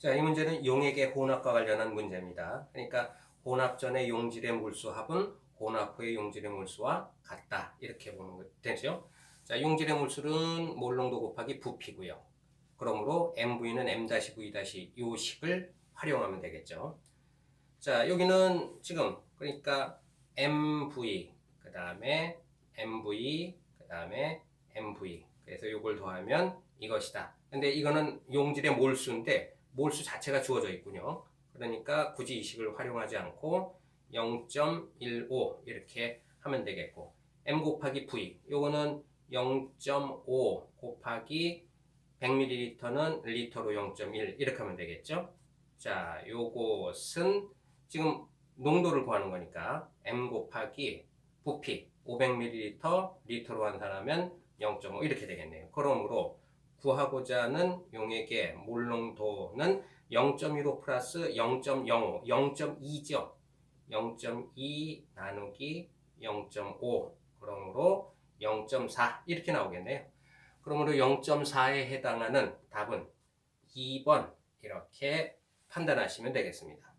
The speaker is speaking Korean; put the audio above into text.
자, 이 문제는 용액의 혼합과 관련한 문제입니다. 그러니까 혼합 전의 용질의 물수 합은 혼합 후의 용질의 물수와 같다. 이렇게 거 되죠. 자, 용질의 물수는 몰농도 곱하기 부피고요. 그러므로 MV는 M-V- 요 식을 활용하면 되겠죠. 자, 여기는 지금 그러니까 MV 그 다음에 MV 그 다음에 MV 그래서 이걸 더하면 이것이다. 근데 이거는 용질의 몰수인데 몰수 자체가 주어져 있군요. 그러니까 굳이 이 식을 활용하지 않고 0.15 이렇게 하면 되겠고 M 곱하기 V 요거는 0.5 곱하기 100ml는 리터로 0.1 이렇게 하면 되겠죠. 자, 요것은 지금 농도를 구하는 거니까 M 곱하기 부피 500ml 리터로 환산하면 0.5 이렇게 되겠네요. 그러므로 구하고자 하는 용액의 몰농도는 0.15 플러스 0.05, 0.2죠. 0.2 나누기 0.5 그러므로 0.4 이렇게 나오겠네요. 그러므로 0.4에 해당하는 답은 2번 이렇게 판단하시면 되겠습니다.